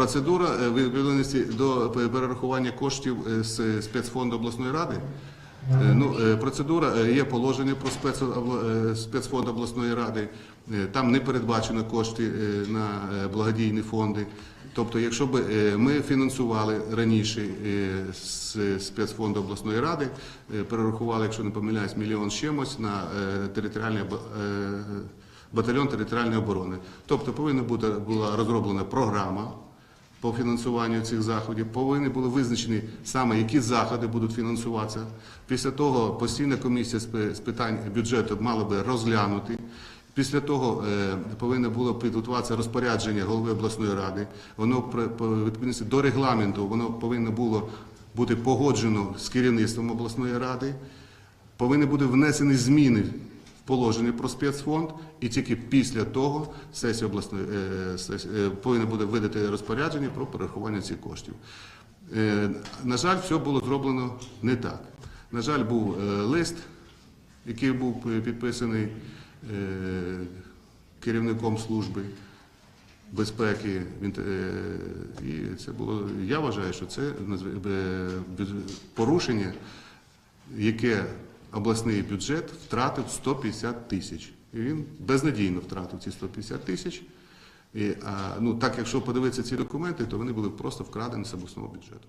процедура е, відповідності до перерахування коштів е, з спецфонду обласної ради. Е, Ну, процедура є положення про спецфонд обласної ради. Там не передбачено кошти на благодійні фонди. Тобто, якщо б ми фінансували раніше з спецфонду обласної ради, перерахували, якщо не помиляюсь, мільйон чимось на територіальний батальйон територіальної оборони. Тобто повинна бути була розроблена програма по фінансуванню цих заходів. Повинні були визначені саме, які заходи будуть фінансуватися. Після того постійна комісія з питань бюджету мала би розглянути. Після того е, повинно було підготуватися розпорядження голови обласної ради. Воно відповідності до регламенту воно повинно було бути погоджено з керівництвом обласної ради. Повинні бути внесені зміни положення про спецфонд, і тільки після того сесія обласної е, е, повинна буде видати розпорядження про перерахування цих коштів. Е, на жаль, все було зроблено не так. На жаль, був е, лист, який був підписаний керівником служби безпеки. І це було, я вважаю, що це порушення, яке обласний бюджет втратив 150 тисяч. І він безнадійно втратив ці 150 тисяч. І, а, ну, так, якщо подивитися ці документи, то вони були просто вкрадені з обласного бюджету.